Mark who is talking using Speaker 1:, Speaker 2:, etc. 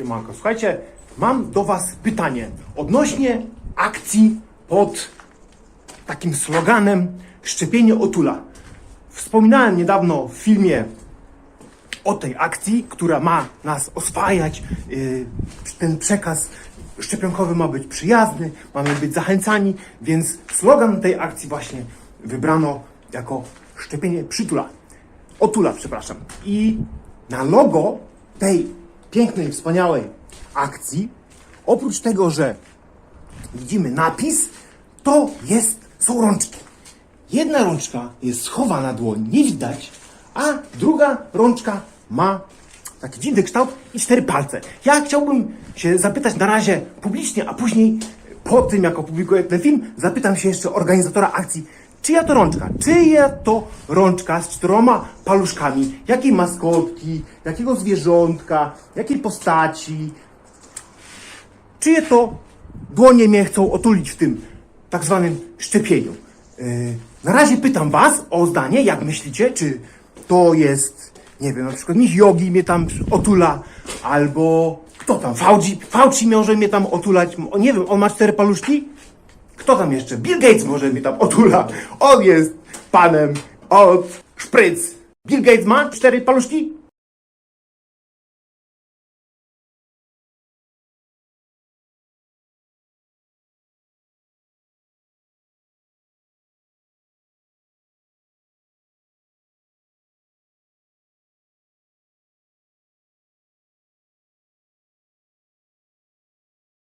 Speaker 1: Siemanko, słuchajcie, mam do Was pytanie odnośnie akcji pod takim sloganem Szczepienie Otula. Wspominałem niedawno w filmie o tej akcji, która ma nas oswajać. Yy, ten przekaz szczepionkowy ma być przyjazny, mamy być zachęcani, więc slogan tej akcji właśnie wybrano jako szczepienie przytula. Otula, przepraszam. I na logo tej pięknej, wspaniałej akcji, oprócz tego, że widzimy napis, to jest, są rączki. Jedna rączka jest schowana na dłoń, nie widać, a druga rączka ma taki dziwny kształt i cztery palce. Ja chciałbym się zapytać na razie publicznie, a później po tym, jak opublikuję ten film, zapytam się jeszcze organizatora akcji, czyja to rączka? Czyja to rączka z czteroma paluszkami? Jakiej maskotki? Jakiego zwierzątka? Jakiej postaci? czyje to dłonie mnie chcą otulić w tym tak zwanym szczepieniu. Yy, na razie pytam Was o zdanie, jak myślicie, czy to jest, nie wiem, na przykład miś Yogi mnie tam otula, albo kto tam, Fauci, Fauci może mnie tam otulać, nie wiem, on ma cztery paluszki? Kto tam jeszcze? Bill Gates może mnie tam otula. On jest panem od szpryc. Bill Gates ma cztery paluszki?